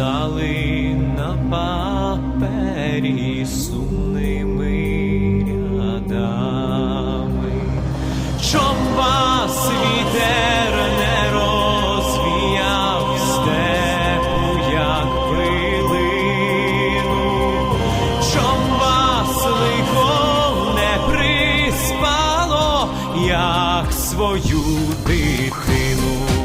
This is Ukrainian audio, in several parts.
стали на папері сумними рядами, щоб вас вітер не розвіяв степу, як пилину, щоб вас лихо не приспало, як свою дитину.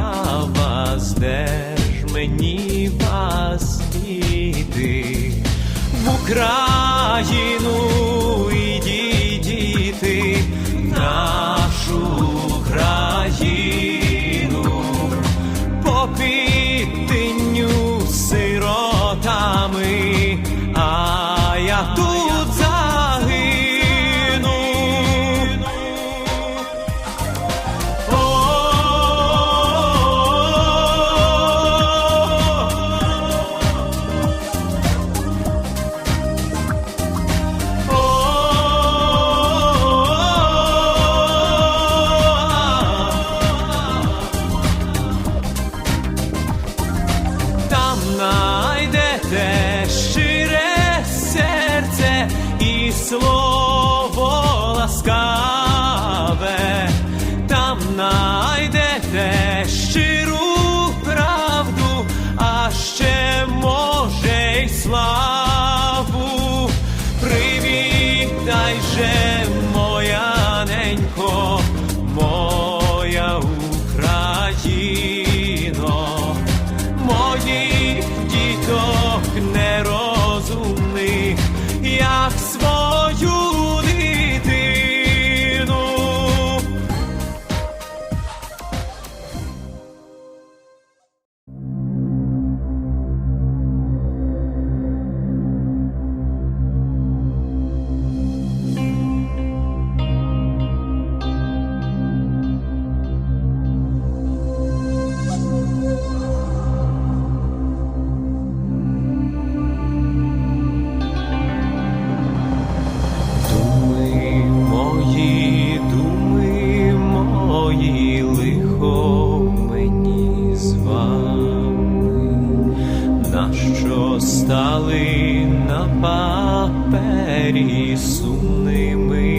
Доглядав вас, де ж мені вас іти в Україну мені на що стали на папері сумними.